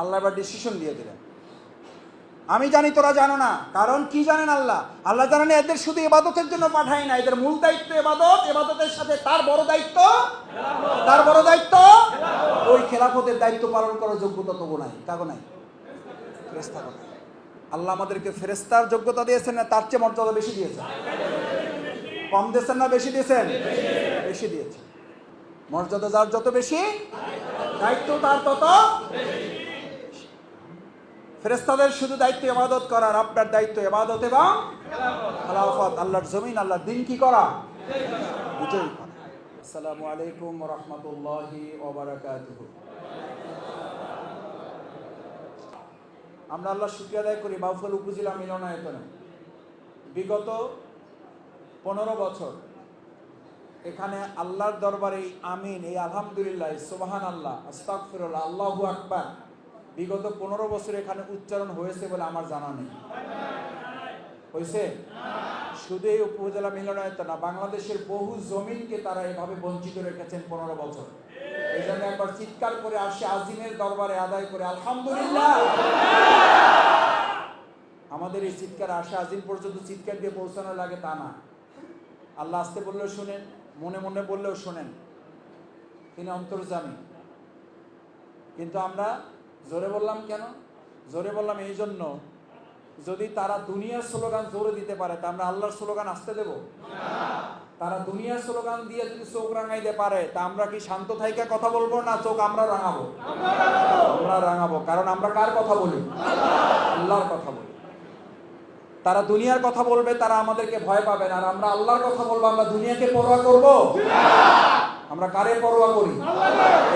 আল্লাহ এবার ডিসিশন দিয়ে দিলেন। আমি জানি তোরা জানো না, কারণ কি জানেন আল্লাহ? আল্লাহ জানেন এদের শুধু এবাদতের জন্য পাঠায় না, এদের মূল দায়িত্ব এবাদত এবাদতের সাথে তার বড় দায়িত্ব? তার বড় দায়িত্ব? ওই খেলাফতের দায়িত্ব পালন করার যোগ্যতা তবু নাই কাগো নাই? ফেরেস্তা কথা আল্লাহ আমাদেরকে ফেরেস্তার যোগ্যতা দিয়েছেন না, তার চেয়ে মর্যাদা বেশি দিয়েছেন? কম দিয়েছেন না বেশি দিয়েছেন? বেশি দিয়েছেন। মর্যাদা যার যত বেশি, দায়িত্ব তার তত ফেরেস্তাদের শুধু দায়িত্ব ইবাদত করার আপনার দায়িত্ব ইবাদত এবং খেলাফত। আল্লাহর জমিন, আল্লাহর দিন কি করা? বিজয়ী করা। আসসালামু আলাইকুম রহমতুল্লাহি ওবারাকাতুহু আমরা আল্লাহ শুক্রিয়া আদায় করি বাউফল উপজেলা মিলনায়তনে। বিগত পনেরো বছর এখানে আল্লাহর দরবারে আমিন, এই আলহামদুলিল্লাহ সুবাহান আল্লাহ আস্তাকফিরুল্লাহ আল্লাহু আকবার। বিগত পনেরো বছর এখানে উচ্চারণ হয়েছে বলে আমার জানা নেই। হয়েছে? শুধু এই উপজেলা মিলনায়তন না, বাংলাদেশের বহু জমিনকে তারা এভাবে বঞ্চিত রেখেছেন পনেরো বছর। এই জন্য একবার চিৎকার করে আসে আজিমের দরবারে আদায় করে, আলহামদুলিল্লাহ! আমাদের এই চিৎকার আসে, আজিম পর্যন্ত চিৎকার দিয়ে পৌঁছানো লাগে তা না। আল্লাহ আসতে বললেও শোনেন, মনে মনে বললেও শোনেন। তিনি অন্তর্জামী। কিন্তু আমরা জোরে বললাম কেন? জোরে বললাম এই জন্য যদি তারা দুনিয়ার স্লোগান জোরে দিতে পারে, তা আমরা আল্লাহর স্লোগান আসতে দেব? তারা দুনিয়ার স্লোগান দিয়ে যদি চোখ রাঙাইতে পারে, তা আমরা কি শান্ত থাইকা কথা বলব না চোখ আমরা রাঙাবো? আমরা রাঙাবো, কারণ আমরা কার কথা বলি? আল্লাহর কথা বলি। তারা দুনিয়ার কথা বলবে, তারা আমাদেরকে ভয় পাবে না, আর আমরা আল্লাহর কথা বলব, আমরা দুনিয়াকে পরোয়া করব? আমরা কারে পরোয়া করি?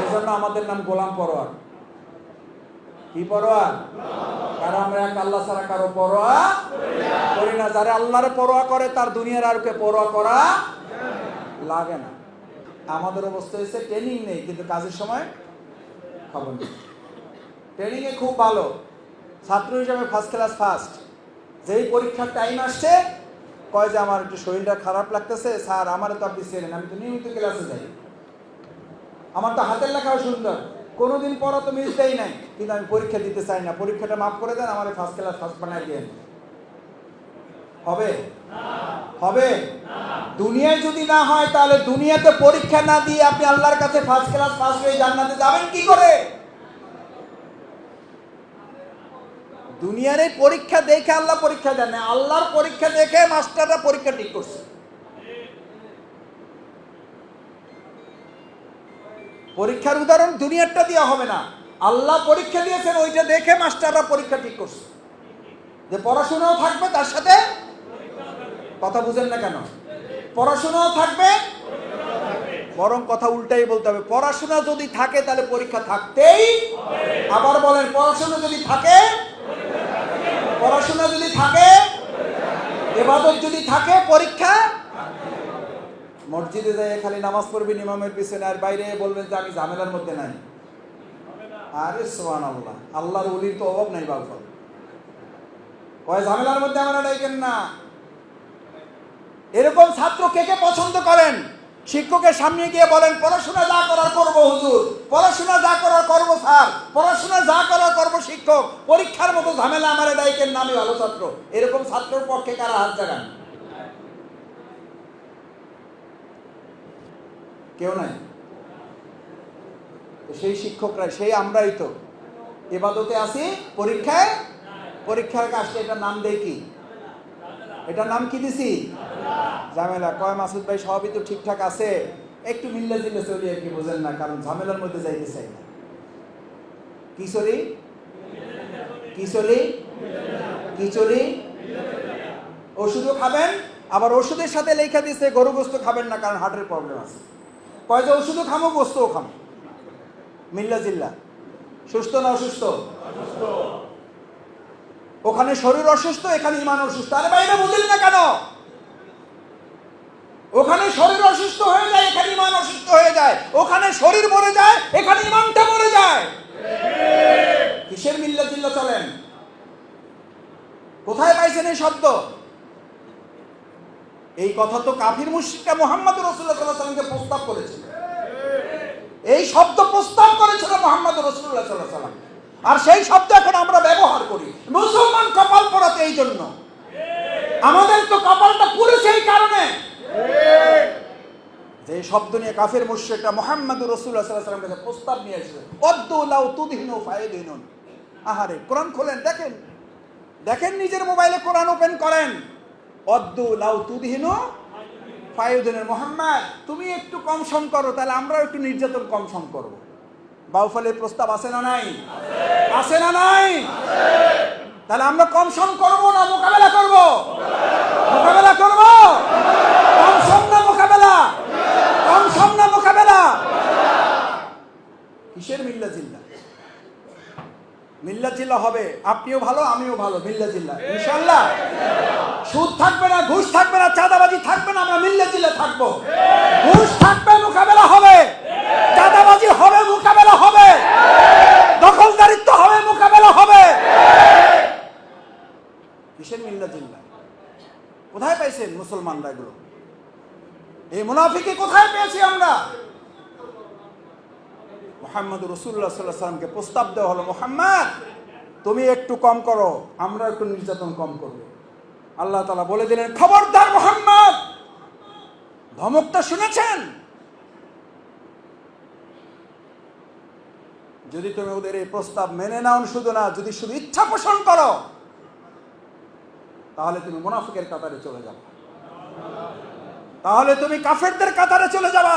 এই জন্য আমাদের নাম গোলাম পরোয়া। কি পরোয়া? কারণ আমরা এক আল্লাহ ছাড়া কারও যারা পরোয়া করে, তার দুনিয়ার আর পরোয়া করা লাগে না। আমাদের অবস্থা হয়েছে ট্রেনিং নেই, কিন্তু কাজের সময় খবর নেই। ট্রেনিং এ খুব ভালো। ছাত্র হিসাবে ফার্স্ট ক্লাস ফার্স্ট যেই পরীক্ষার টাইম আসছে, কয় যে আমার একটু শরীরটা খারাপ লাগতেছে, স্যার, আমার তো আপনি আমি তো নিয়মিত ক্লাসে যাই। আমার তো হাতের লেখাও সুন্দর। কোনোদিন পড়া তো মিস দেই নাই, কিন্তু আমি পরীক্ষা দিতে চাই না। পরীক্ষাটা মাফ করে দেন, আমার ফার্স্ট ক্লাস ফার্স্ট বানাই দেন। হবে? হবে? দুনিয়ায় যদি না হয়, তাহলে দুনিয়াতে পরীক্ষা না দিয়ে আপনি আল্লাহর কাছে ফার্স্ট ক্লাস ফার্স্ট হয়ে জান্নাতে যাবেন কি করে? দুনিয়ার পরীক্ষা দেখে আল্লাহ পরীক্ষা দেন আল্লাহর পরীক্ষা দেখে মাস্টাররা পরীক্ষা ঠিক করছে। পরীক্ষার উদাহরণ দুনিয়ারটা দেওয়া হবে না। আল্লাহ পরীক্ষা দিয়েছেন, ওইটা দেখে মাস্টাররা পরীক্ষা ঠিক করছে। যে পড়াশোনাও থাকবে, তার সাথে কথা বুঝেন না কেন? পড়াশোনাও থাকবে, বরং কথা উল্টাই বলতে হবে। পড়াশোনা যদি থাকে, তাহলে পরীক্ষা থাকতেই আবার বলেন, পড়াশোনা যদি থাকে, পড়াশোনা যদি থাকে, এবাদত যদি থাকে, পরীক্ষা মসজিদে যাই খালি নামাজ পড়বেন ইমামের পিছনে আর বাইরে বলবেন যে আমি ঝামেলার মধ্যে নাই। আরে সোহান আল্লাহ আল্লাহর উলির তো অভাব নাই বাবা কয়, ঝামেলার মধ্যে আমরা ডাইকেন না। এরকম ছাত্র কে কে পছন্দ করেন? শিক্ষকের সামনে গিয়ে বলেন, পড়াশোনা যা করার করব হুজুর, পড়াশোনা যা করার করব স্যার, পড়াশোনা যা করার করব শিক্ষক, পরীক্ষার মতো ঝামেলা আমার ডাইকেন না আমি ভালো ছাত্র। এরকম ছাত্রের পক্ষে কারা হাত জাগান? কেউ নাই। সেই শিক্ষকরা সেই আমরাই তো। এবাদতে আসি পরীক্ষায়? পরীক্ষার কাজটা এটার নাম দেয় কি? এটার নাম কি দিছি? ঝামেলা। কয় মাসুদ ভাই, সবই তো ঠিকঠাক আছে। একটু মিল্লে জিল্লে চলি আর কি, বোঝেন না, কারণ ঝামেলার মধ্যে যাইতে চাই না। কি চলি? কি চলি? কি চলি? ওষুধও খাবেন, আবার ওষুধের সাথে লেখা দিছে গরু গোস্ত খাবেন না, কারণ হার্টের প্রবলেম আছে। যে ওষুধও খামো গোস্তও খামো। মিল্লা জিল্লা। সুস্থ না অসুস্থ? ওখানে শরীর অসুস্থ, এখানে ইমান অসুস্থ। আরে বাইরে বুঝলেন না কেন? ওখানে শরীর অসুস্থ হয়ে যায়, এখানে ইমান অসুস্থ হয়ে যায়। ওখানে শরীর মরে যায়, এখানে ইমানটা মরে যায়। কিসের মিল্লা জিল্লা চলেন? কোথায় পাইছেন এই শব্দ? এই কথা তো কাফির মুশরিকরা মোহাম্মদ রসুল্লাহ সাল্লাহ সাল্লামকে প্রস্তাব করেছিল। এই শব্দ প্রস্তাব করেছিল মোহাম্মদ রসুল্লাহ সাল্লাহ সাল্লাম আর সেই শব্দ এখন আমরা ব্যবহার করি। মুসলমান কপাল পরাতে এই জন্য। আমাদের তো কপালটা পুরেছে এই কারণে। যে শব্দ নিয়ে কাফের মুশ্রিকরা মোহাম্মদ রসুল্লাহ কাছে প্রস্তাব নিয়ে এসেছে। অদ্দুলাউ ফায়দিনুন আহারে, কোরআন খোলেন, দেখেন। দেখেন নিজের মোবাইলে কোরআন ওপেন করেন। অদ্দুলাউ তুদহিনু ফায়দিনুন মোহাম্মদ, তুমি একটু কম সম করো, তাহলে আমরাও একটু নির্যাতন কম সম করব। বাউফলের প্রস্তাব আছে না নাই? আছে না নাই? তাহলে আমরা কম সম করব না মোকাবেলা করব? মোকাবেলা করব? কম সম না মোকাবেলা? কম সম না মোকাবেলা? কিসের মিল্লা জিল্লা মিল্লা জিল্লা হবে। আপনিও ভালো, আমিও ভালো, মিল্লা জিল্লা। ইনশাল্লাহ সুদ থাকবে না, ঘুষ থাকবে না, চাঁদাবাজি থাকবে না, আমরা মিল্লা জিল্লা থাকব। ঘুষ থাকবে, মোকাবেলা হবে। চাঁদাবাজি হবে, মোকাবেলা হবে। দখলদারিত্ব হবে, মোকাবেলা হবে। কিসের মিল্লা জিল্লা? কোথায় পাইছেন মুসলমানরা এগুলো? এই মুনাফিকে কোথায় পেয়েছি আমরা? মোহাম্মদ রসুল্লাহ সাল্লাহ সাল্লামকে প্রস্তাব দেওয়া হলো, মোহাম্মদ, তুমি একটু কম করো, আমরা একটু নির্যাতন কম করব। আল্লাহ তালা বলে দিলেন, খবরদার মোহাম্মদ, ধমকটা শুনেছেন? যদি তুমি ওদের এই প্রস্তাব মেনে নাও শুধু না, যদি শুধু ইচ্ছা পোষণ করো, তাহলে তুমি মুনাফিকের কাতারে চলে যাবে। তাহলে তুমি কাফেরদের কাতারে চলে যাবা।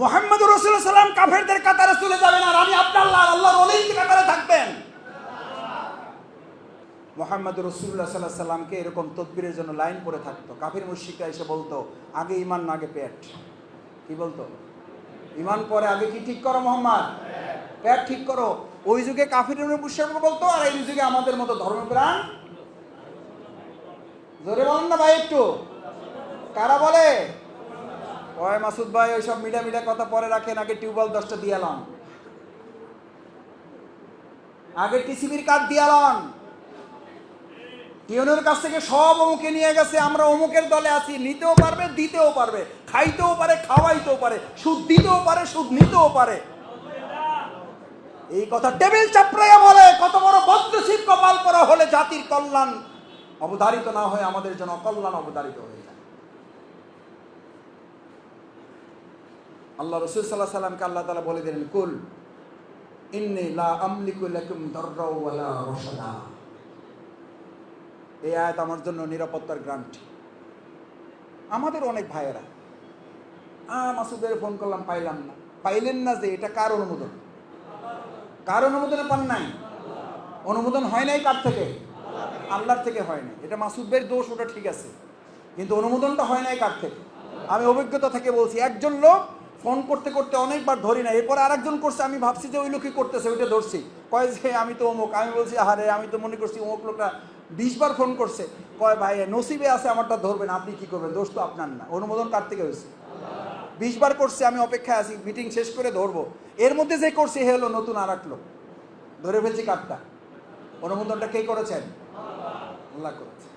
মোহাম্মদ রসুল্লাহ সাল্লাম কাফেরদের কাতারে চলে যাবেন আর আমি আব্দাল্লাহ, আল্লাহর অলির কাতারে থাকবেন। মোহাম্মদ রসুল্লাহ সাল্লাহ সাল্লামকে এরকম তদবিরের জন্য লাইন পরে থাকতো। কাফির মুশিকরা এসে বলতো, আগে ইমান না, আগে পেট। কি বলতো? ইমান পরে আগে কি ঠিক করো মোহাম্মদ? পেট ঠিক করো। ওই যুগে কাফির মুশিক বলতো, আর এই যুগে আমাদের মতো ধর্মপ্রাণ? জোরে বলেন না ভাই একটু। কারা বলে? ওই মাসুদ ভাই, ওইসব মিডা মিডা কথা পরে রাখেন, আগে টিউবওয়েল দশটা দিয়ালাম আগে টিসিবির কার্ড দিয়ালাম টিউনের কাছ থেকে সব অমুকে নিয়ে গেছে, আমরা অমুকের দলে আছি, নিতেও পারবে, দিতেও পারবে, খাইতেও পারে, খাওয়াইতেও পারে, সুদ দিতেও পারে, সুদ নিতেও পারে। এই কথা টেবিল চাপড়াইয়া বলে, কত বড় বদ্ধশিব কপাল করা হলে জাতির কল্যাণ অবধারিত না হয়ে আমাদের জন্য কল্যাণ অবধারিত হয়ে যায় আল্লাহ রসুল সাল্লাহ সাল্লামকে আল্লাহ তালা বলে দিলেন, কুল, ইন্নি লা আমলিকু লাকুম দাররা ওয়ালা রশাদা। এই আয়াত আমার জন্য নিরাপত্তার গ্রান্ট। আমাদের অনেক ভাইয়েরা, আ, মাসুদের ফোন করলাম, পাইলাম না। পাইলেন না যে, এটা কার অনুমোদন? কার অনুমোদনে পান নাই? অনুমোদন হয় নাই কার থেকে? আল্লাহর থেকে হয় না এটা মাসুদের দোষ, ওটা ঠিক আছে। কিন্তু অনুমোদনটা হয় নাই কার থেকে? আমি অভিজ্ঞতা থেকে বলছি, একজন লোক ফোন করতে করতে অনেকবার ধরি না। এরপর আরেকজন করছে, আমি ভাবছি যে ওই লোকই করতেছে, ওইটা ধরছি। কয় যে, আমি তো অমুক। আমি বলছি, আহারে, আমি তো মনে করছি অমুক লোকটা বিশবার ফোন করছে। কয়, ভাই, নসিবে আছে আমারটা ধরবেন, আপনি কি করবেন? দোষ তো আপনার না। অনুমোদন কার থেকে হয়েছে? বিশবার করছে, আমি অপেক্ষায় আছি, মিটিং শেষ করে ধরবো। এর মধ্যে যে করছে, হে হলো নতুন আর লোক। ধরে ফেলছি কার্ডটা। অনুমোদনটা কে করেছেন? আল্লাহ করেছে।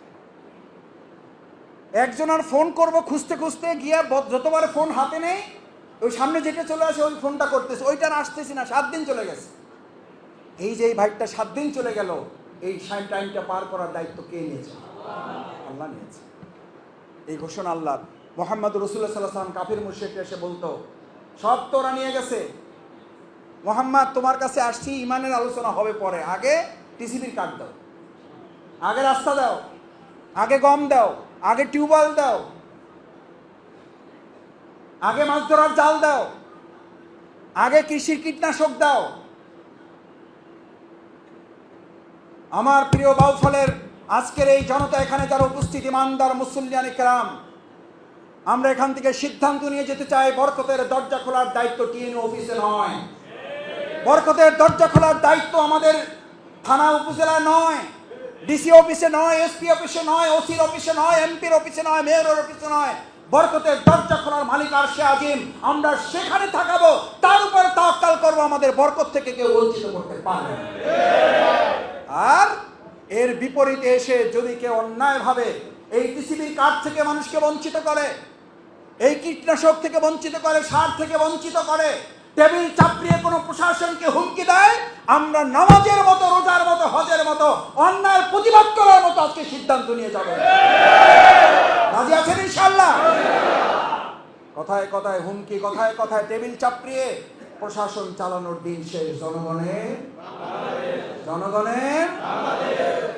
একজন আর ফোন করব খুঁজতে খুঁজতে গিয়া যতবার ফোন হাতে নেই ওই সামনে যেটা চলে আসে, ওই ফোনটা করতেছে। ওইটা আসতেছি না, সাত দিন চলে গেছে। এই যে এই ভাইটা সাত দিন চলে গেল, এই টাইমটা পার করার দায়িত্ব কে নিয়েছে? আল্লাহ নিয়েছে। এই ঘোষণা আল্লাহ। মোহাম্মদ রসুল্লাহ সাল্লাহ সাল্লাম কাফির মুর্শিদ এসে বলতো, সব তোরা নিয়ে গেছে। মোহাম্মদ, তোমার কাছে আসছি, ইমানের আলোচনা হবে পরে। আগে টিসিবির কার্ড দাও। আগে রাস্তা দাও। আগে গম দাও। আগে টিউবওয়েল দাও। আগে মাছ ধরার জাল দাও। আগে কৃষির কীটনাশক দাও। আমার প্রিয় বাউফলের আজকের এই জনতা এখানে যারা উপস্থিত, ইমানদার, মুসল্লিয়ান ইকরাম, আমরা এখান থেকে সিদ্ধান্ত নিয়ে যেতে চাই, বরকতের দরজা খোলার দায়িত্ব টিএনও অফিসে নয়। বরকতের দরজা খোলার দায়িত্ব আমাদের থানা উপজেলায় নয়, ডিসি অফিসে নয়, এসপি অফিসে নয়, ওসির অফিসে নয়, এমপির অফিসে নয়, মেয়রের অফিসে নয় বরকতের দরজা খোলার মালিক আর সে আজিম। আমরা সেখানে থাকাবো, তার উপর তাওয়াক্কাল করব, আমাদের বরকত থেকে কেউ বঞ্চিত করতে পারবে আর এর বিপরীতে এসে যদি কেউ অন্যায়ভাবে এই পৃথিবীর কাঠ থেকে মানুষকে বঞ্চিত করে? এই কীটনাশক থেকে বঞ্চিত করে, সার থেকে বঞ্চিত করে? টেবিল চাপড়িয়ে কোনো প্রশাসনকে হুমকি দেয়? আমরা নামাজের মতো, রোজার মতো, হজের মতো, অন্যায়ের প্রতিবাদ করার মতো আজকে সিদ্ধান্ত নিয়ে যাবে। রাজি আছেন ইনশাল্লাহ কথায় কথায় হুমকি, কথায় কথায় টেবিল চাপড়িয়ে প্রশাসন চালানোর দিন শেষ। জনগণের জনগণের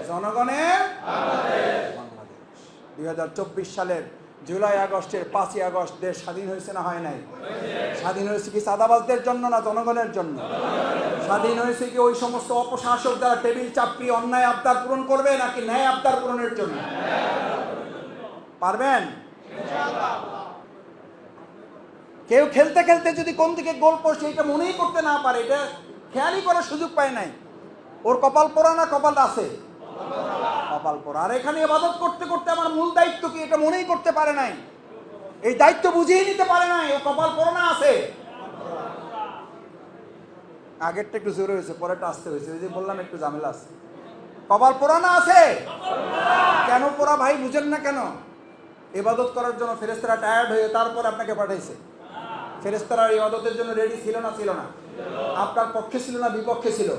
জনগণের বাংলাদেশ। দুই হাজার চব্বিশ সালের জুলাই আগস্টের পাঁচই আগস্ট দেশ স্বাধীন হয়েছে না হয় নাই? স্বাধীন হয়েছে কি সাদাবাজদের জন্য না জনগণের জন্য? স্বাধীন হয়েছে কি ওই সমস্ত অপশাসক যারা টেবিল চাপড়ি অন্যায় আবদার পূরণ করবে নাকি ন্যায় আবদার পূরণের জন্য? পারবেন? কেউ খেলতে খেলতে যদি কোন দিকে গোল পোস্ট এটা মনেই করতে না পারে, এটা খেয়ালই করার সুযোগ পায় নাই। ওর কপাল পোড়া না কপাল আছে? কপাল পোড়া। আর এখানে ইবাদত করতে করতে আমার মূল দায়িত্ব কি এটা মনেই করতে পারে নাই? এই দায়িত্ব বুঝিয়ে নিতে পারে নাই ও কপাল পোড়া না আছে? আগেরটা একটু জোরে হয়েছে, পরেরটা আসতে হয়েছে, ওই যে বললাম একটু ঝামেলা আছে। কপাল পোড়া না আছে? কেন পোড়া ভাই, বুঝেন না কেন? ইবাদত করার জন্য ফেরেস্তারা টায়ার্ড হয়ে তারপর আপনাকে পাঠাইছে। ফেরেস্তারা ইবাদতের জন্য রেডি ছিল না ছিল না। আপনার পক্ষে ছিল না, বিপক্ষে ছিল।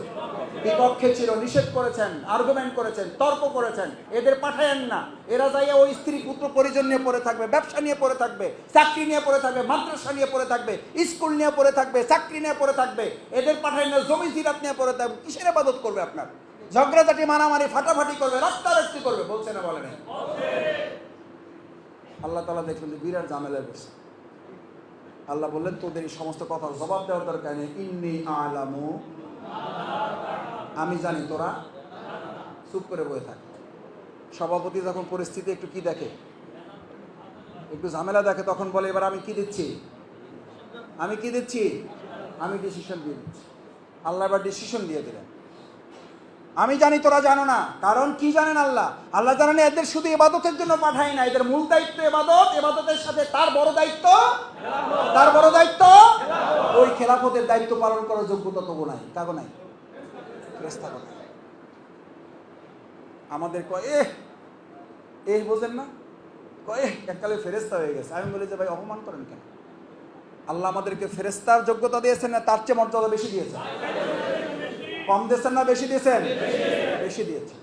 বিপক্ষে ছিল, নিষেধ করেছেন আর্গুমেন্ট করেছেন, তর্ক করেছেন। এদের পাঠায়েন না। এরা যাইয়া ওই স্ত্রী পুত্র পরিজন নিয়ে পড়ে থাকবে, ব্যবসা নিয়ে পড়ে থাকবে, চাকরি নিয়ে পড়ে থাকবে, মাদ্রাসা নিয়ে পড়ে থাকবে, স্কুল নিয়ে পড়ে থাকবে, চাকরি নিয়ে পড়ে থাকবে। এদের পাঠায় না, জমি জিরাত নিয়ে পড়ে থাকবে। কিসের ইবাদত করবে আপনার? ঝগড়াঝাটি, মারামারি, ফাটাফাটি করবে রাস্তা রাস্তারাস্তি করবে, বলছে না বলে আল্লাহ তালা দেখলেন যে বিরাট ঝামেলায় বসে আল্লাহ বললেন, তোদের এই সমস্ত কথার জবাব দেওয়ার দরকার নেই। ইন্নি আলামু। আমি জানি তোরা চুপ করে বয়ে থাক। সভাপতি যখন পরিস্থিতি একটু কি দেখে? একটু ঝামেলা দেখে, তখন বলে, এবার আমি কি দিচ্ছি? আমি কি দিচ্ছি? আমি ডিসিশন দিয়ে দিচ্ছি। আল্লাহ এবার ডিসিশন দিয়ে দিলেন। আমি জানি তোরা জানো না। কারণ কি জানেন আল্লাহ? আল্লাহ জানেন এদের শুধু এবাদতের জন্য পাঠায় না এদের মূল দায়িত্ব এবাদত। এবাদতের সাথে তার বড় দায়িত্ব? তার বড় দায়িত্ব? ওই খেলাফতের দায়িত্ব পালন করার যোগ্যতা তবু নাই। কাগো নাই। আমাদের কয় এ এই বোঝেন না? কয়ে এহ, এককালে ফেরেস্তা হয়ে গেছে। আমি বলি যে ভাই অপমান করেন কেন? আল্লাহ আমাদেরকে ফেরেস্তার যোগ্যতা দিয়েছেন না তার চেয়ে মর্যাদা বেশি দিয়েছেন। কম দিয়েছেন না বেশি দিয়েছেন? বেশি দিয়েছেন।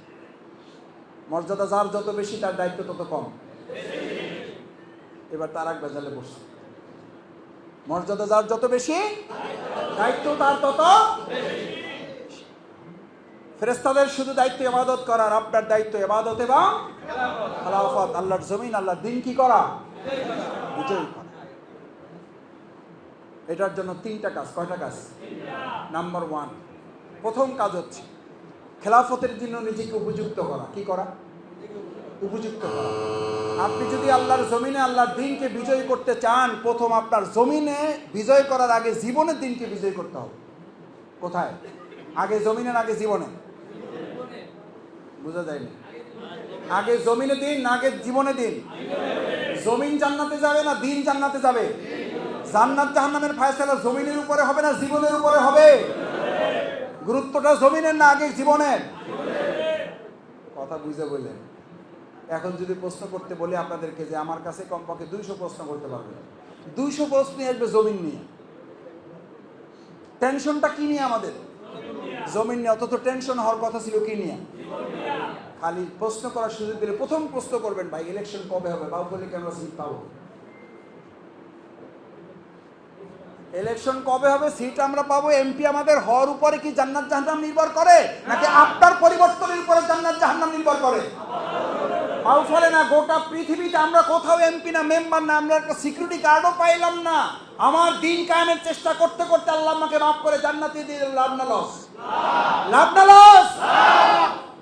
মর্যাদা যার যত বেশি তার দায়িত্ব তত কম। এবার তার এক বেজালে বসছে। মর্যাদা যার যত বেশি দায়িত্ব তার তত ফেরেস্তাদের শুধু দায়িত্ব ইবাদত করার আপনার দায়িত্ব ইবাদত এবং খালাফত। আল্লাহর জমিন আল্লাহর দিন কি করা? বিজয়ী করা। এটার জন্য তিনটা কাজ। কয়টা কাজ? নাম্বার ওয়ান প্রথম কাজ হচ্ছে খেলাফতের জন্য নিজেকে উপযুক্ত করা। কি করা? উপযুক্ত করা। আপনি যদি আল্লাহর জমিনে আল্লাহর দিনকে বিজয় করতে চান, প্রথম আপনার জমিনে বিজয় করার আগে জীবনের দিনকে বিজয় করতে হবে। কোথায়? আগে জমিনের, আগে জীবনে? বোঝা যায়নি। আগে জমিনে দিন, আগে জীবনে দিন। জমিন জান্নাতে যাবে না দিন জান্নাতে যাবে? জান্নাত জাহান্নামের ফায়সালা জমিনের উপরে হবে না জীবনের উপরে হবে? গুরুত্বটা জমিনের না আগে জীবনের? কথা বুঝে বললেন। এখন যদি প্রশ্ন করতে বলি আপনাদেরকে যে আমার কাছে কমপক্ষে দুইশো প্রশ্ন করতে পারবে দুইশো প্রশ্ন আসবে জমিন নিয়ে। টেনশনটা কি নিয়ে আমাদের? জমিন নিয়ে, অথচ টেনশন হওয়ার কথা ছিল কি নিয়ে? খালি প্রশ্ন করার সুযোগ দিলে প্রথম প্রশ্ন করবেন, ভাই ইলেকশন কবে হবে? বাহুবলীকে আমরা সিট পাবো? ইলেকশন কবে হবে? সিট আমরা পাবো। এমপি আমাদের হওয়ার উপরে কি জান্নাত জাহান্নাম নির্ভর করে? নাকি আপনার পরিবর্তনের উপরে জান্নাত জাহান্নাম নির্ভর করে? পাও ফলে না, গোটা পৃথিবীতে আমরা কোথাও এমপি না মেম্বার না, আমরা একটা সিকিউরিটি গার্ডও পাইলাম না। আমার দিন কায়েমের চেষ্টা করতে করতে আল্লাহ আমাকে মাফ করে জান্নাতি দিয়ে লাভ না লস লাভ না লস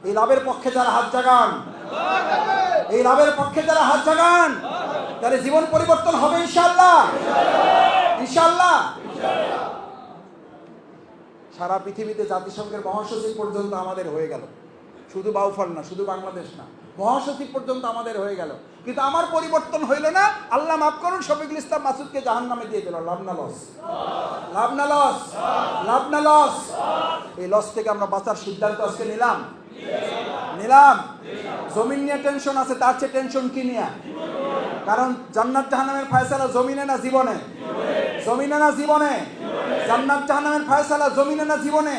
এই লাভের পক্ষে যারা হাত জাগান, এই লাভের পক্ষে যারা হাত জাগান তাহলে জীবন পরিবর্তন হবে ইনশাল্লাহ ইনশাল্লাহ সারা পৃথিবীতে জাতিসংঘের মহাসচিব পর্যন্ত আমাদের হয়ে গেল। শুধু বাউফল না, শুধু বাংলাদেশ না, মহাসচিব পর্যন্ত আমাদের হয়ে গেল। কিন্তু আমার পরিবর্তন হইল না, আল্লাহ মাফ করুন, শফিকুল ইসলাম মাসুদকে জাহান নামে দিয়ে দিল। লাভ না লস। লাভ না লস। লাভ না লস। এই লস থেকে আমরা বাঁচার সিদ্ধান্ত আজকে নিলাম। নিলাম। জমিন নিয়ে টেনশন আছে, তার চেয়ে টেনশন কি নিয়ে? কারণ জান্নাত জাহান্নামের ফয়সালা জমিনে না জীবনে? জমিনে না জীবনে? জান্নাত জাহান্নামের ফয়সালা জমিনে না জীবনে?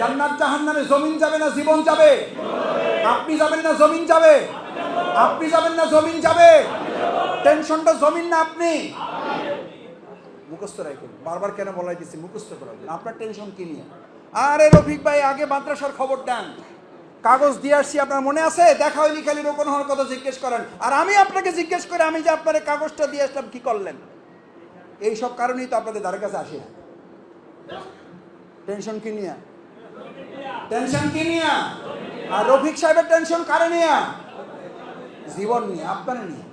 জান্নাত জাহান্নামে জমিন যাবে না জীবন যাবে? আপনি যাবেন না জমিন যাবে? আপনি যাবেন না জমিন যাবে? টেনশনটা জমিন না আপনি? মুখস্থ রাখুন। বারবার কেন বলাই দিচ্ছি? মুখস্থ করা আপনার টেনশন কি নিয়ে? আরে রফিক ভাই, আগে মাদ্রাসার খবর দেন। কাগজ দিয়ে আসছি, আপনার মনে আছে? দেখা হয়নি খালি রোপণ হওয়ার কথা জিজ্ঞেস করেন। আর আমি আপনাকে জিজ্ঞেস করে আমি যে আপনার কাগজটা দিয়ে আসলাম, কি করলেন? এই সব কারণেই তো আপনাদের দ্বারের কাছে আসি টেনশন কি নিয়া? টেনশন কি নিয়ে? আর রফিক সাহেবের টেনশন কারে নিয়ে? জীবন নিয়ে, আপনার নিয়ে।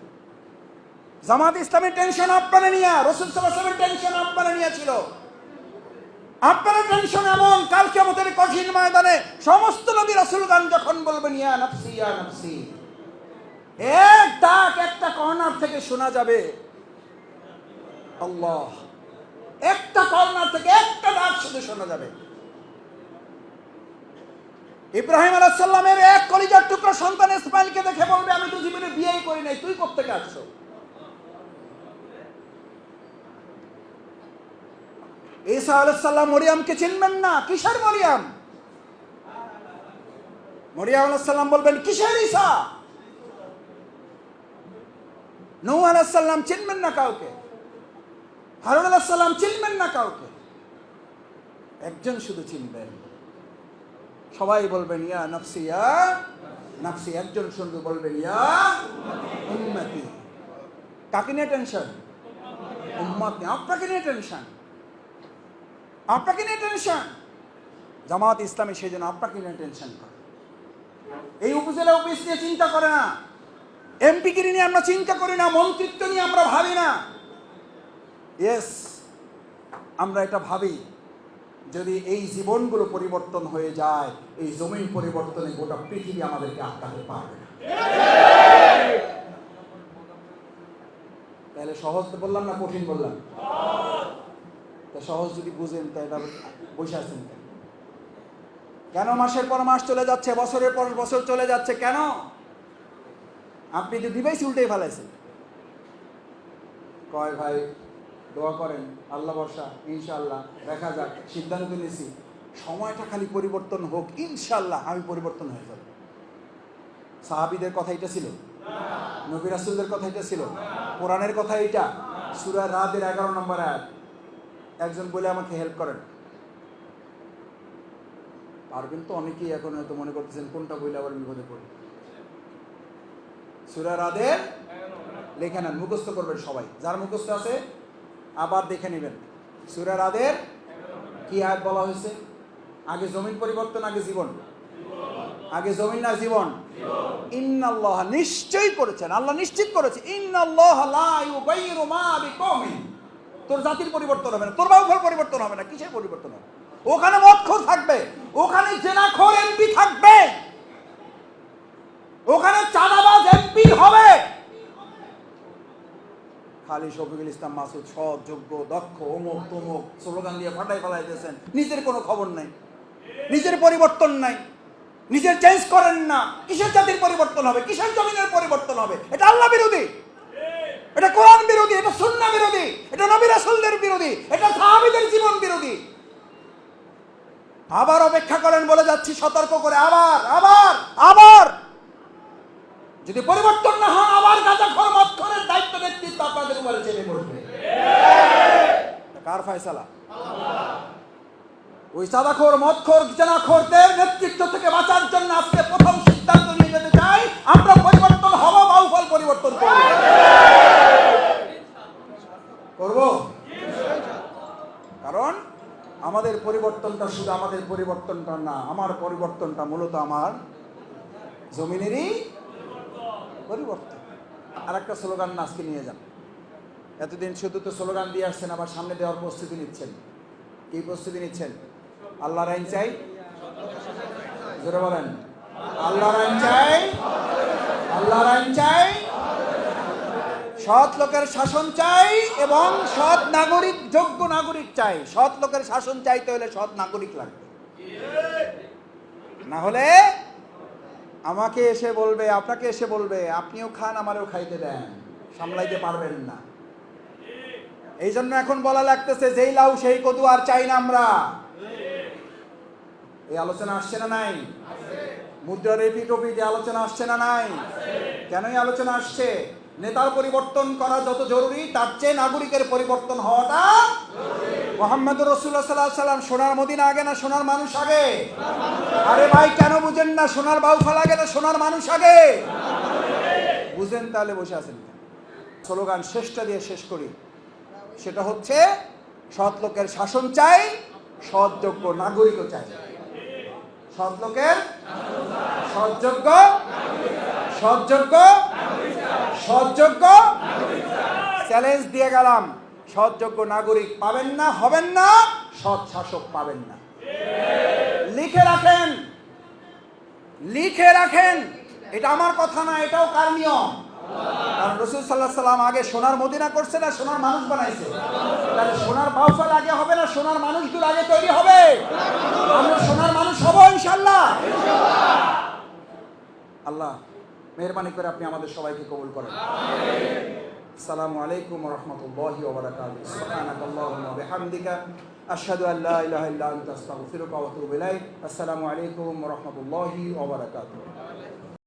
জামাত ইসলামের টেনশন আপনারা নিয়ে, রসুল সাল্লামের টেনশন আপনারা নিয়েছিল আপনারা টেনশন এমন কালকে আমাদের কঠিন ময়দানে সমস্ত নবী রাসুল গান যখন বলবেন, ইয়া নফসি ইয়া নফসি, এক ডাক, একটা কর্নার থেকে শোনা যাবে। আল্লাহ। একটা কর্নার থেকে একটা ডাক শুধু শোনা যাবে। ইব্রাহিম আলাইসাল্লামের এক কলিজার টুকরা সন্তান ইসমাইলকে দেখে বলবে, আমি তো জীবনে বিয়েই করি নাই, তুই কোথেকে আসছো? ঈসা আলাইসাল্লাম মরিয়ামকে চিনবেন না। কিসের মরিয়াম? মরিয়াম আলাইসাল্লাম বলবেন, কিসের নৌ আলাইসাল্লাম চিনবেন না কাউকে। হারুন আলাইসাল্লাম চিনবেন না কাউকে? একজন শুধু চিনবেন। সবাই বলবেন, ইয়া নফসি ইয়া নফসি। একজন শুধু বলবেন, ইয়া উম্মতি। কাকে নিয়ে টেনশন? উম্মত নিয়ে আপনাকে নিয়ে টেনশন। আপনাকে নিয়ে টেনশন। জামাত ইসলামী সেই জন্য আপনাকে নিয়ে টেনশন করে। এই উপজেলা অফিস নিয়ে চিন্তা করে না। এমপি নিয়ে আমরা চিন্তা করি না, মন্ত্রিত্ব নিয়ে আমরা ভাবি না। ইয়েস আমরা এটা ভাবি, যদি এই জীবনগুলো পরিবর্তন হয়ে যায়, এই জমিন পরিবর্তনে গোটা পৃথিবী আমাদেরকে আটকাতে পারবে তাহলে সহজ তো বললাম না কঠিন বললাম? তা সহজ যদি বুঝেন তাই এটা বসে আছেন কেন? কেন মাসের পর মাস চলে যাচ্ছে, বছরের পর বছর চলে যাচ্ছে, কেন? আপনি তো ডিভাইস উল্টেই ফেলাইছেন। কয় ভাই দোয়া করেন, আল্লাহ বর্ষা ইনশাল্লাহ দেখা যাক, সিদ্ধান্ত নিয়েছি। সময়টা খালি পরিবর্তন হোক ইনশাল্লাহ আমি পরিবর্তন হয়ে যাব। সাহাবিদের কথা এটা ছিল? নবী রাসুলদের কথা এটা ছিল? কোরআনের কথা এটা? সুরা রাতের এগারো নম্বর আয়াত। একজন বলে আমাকে হেল্প করেন। পারবেন তো অনেকেই এখন হয়তো মনে করতেছেন, কোনটা বইলে আবার বিপদে পড়ি সুরা রাদের লেখে নেন, মুখস্থ করবেন সবাই। যার মুখস্থ আছে আবার দেখে নেবেন। সুরা রাদের কি আয়াত বলা হয়েছে? আগে জমিন পরিবর্তন, আগে জীবন। আগে জমিন না জীবন? ইন্নাল্লাহ নিশ্চয়ই করেছেন। আল্লাহ নিশ্চিত করেছে, ইন্নাল্লাহ লা ইউগাইয়িরু মা বিকওমিন তোর জাতির পরিবর্তন হবে না, তোর বাউফল পরিবর্তন হবে না, কিসের পরিবর্তন হবে? ওখানে মদখোর থাকবে, ওখানে জেনাখোর এমপি থাকবে, ওখানে চাঁদাবাজ এমপি হবে। খালি শফিকুল ইসলাম, মাসুদ, সৎ, যোগ্য, দক্ষ, অমুক তমুক স্লোগান দিয়ে ফাটাই ফেলাই দিয়েছেন নিজের কোনো খবর নাই। নিজের পরিবর্তন নাই। নিজের চেঞ্জ করেন না। কিসের জাতির পরিবর্তন হবে? কিসের জমিনের পরিবর্তন হবে? এটা আল্লাহ বিরোধী। এটা কোরআন বিরোধী, এটা সুন্না বিরোধী, এটা নবী রাসূলদের বিরোধী, এটা সাহাবীদের জীবন বিরোধী। আবার অপেক্ষা করেন, বলে যাচ্ছি, সতর্ক করে, আবার আবার আবার। যদি পরিবর্তন না হয়, আবার গাঁজা খর মত খরের দায়িত্ব নেতৃত্ব আপনাদের উপরে চেপে পড়বে। কার ফয়সালা? ওই সাদাখোর, মদখোর জেনাখোরদের নেতৃত্ব থেকে বাঁচার জন্য আজকে প্রথম সিদ্ধান্ত নিয়ে যেতে চাই, আমরা পরিবর্তন হব বাউফল পরিবর্তন করব। করব? কারণ আমাদের পরিবর্তনটা শুধু আমাদের পরিবর্তনটা না, আমার পরিবর্তনটা মূলত আমার জমিনেরই পরিবর্তন আর একটা স্লোগান আজকে নিয়ে যান। এতদিন শুধু তো স্লোগান দিয়ে আসছেন, আবার সামনে দেওয়ার প্রস্তুতি নিচ্ছেন। কি প্রস্তুতি নিচ্ছেন? আল্লাহর আইন চাই? জোরে বলেন। আল্লাহর আইন চাই? আল্লাহর আইন চাই? সৎ লোকের শাসন চাই এবং সৎ নাগরিক, যোগ্য নাগরিক চাই। সৎ লোকের শাসন চাইতে হলে সৎ নাগরিক লাগবে। না হলে আমাকে এসে বলবে, আপনাকে এসে বলবে, আপনিও খান, আমারও খাইতে দেন। সামলাইতে পারবেন না। এই জন্য এখন বলা লাগতেছে, যেই লাউ, সেই কদু আর চাই না আমরা। এই আলোচনা আসছে না নাই? মুদ্রার এপিটপি যে আলোচনা আসছে না নাই? কেনই আলোচনা আসছে? নেতার পরিবর্তন করা যত জরুরি, তার চেয়ে নাগরিকের পরিবর্তন হওয়াটা মোহাম্মদ রসুল্লাহ সাল্লাহ সাল্লাম সোনার মদিনা আগে না, সোনার মানুষ আগে? আরে ভাই, কেন বুঝেন না, সোনার বাউফাল আগে না, সোনার মানুষ আগে? বুঝেন তাহলে বসে আছেন স্লোগান শেষটা দিয়ে শেষ করি। সেটা হচ্ছে, সৎ লোকের শাসন চাই সৎযোগ্য নাগরিকও চাই। সৎ লোকের সৎযোগ্য সৎযোগ্য সৎযোগ্য চ্যালেঞ্জ দিয়ে গেলাম। সৎযোগ্য নাগরিক পাবেন না, হবেন না, সৎ শাসক পাবেন না। লিখে রাখেন লিখে রাখেন। এটা আমার কথা না, এটাও কার নিয়ম? কারণ রসুল সাল্লাহ সাল্লাম আগে সোনার মদিনা করছে না, সোনার মানুষ বানাইছে। তাহলে সোনার বাউফাল আগে হবে না, সোনার মানুষগুলো আগে তৈরি হবে? আমরা সোনার মানুষ হব ইনশাল্লাহ আল্লাহ, মেহরবানি করে আপনি আমাদের সবাইকে কবুল করেন। আসসালামু আলাইকুম রহমতুল্লাহি ওবরাকাতুহু সুবহানাকাল্লাহুম্মা ওয়া বিহামদিকা। আশহাদু আন লা ইলাহা ইল্লা আনতা, আস্তাগফিরুকা ওয়া আতুবু ইলাইক। আসসালামু আলাইকুম রহমতুল্লাহি ওয়া বারাকাতুহু।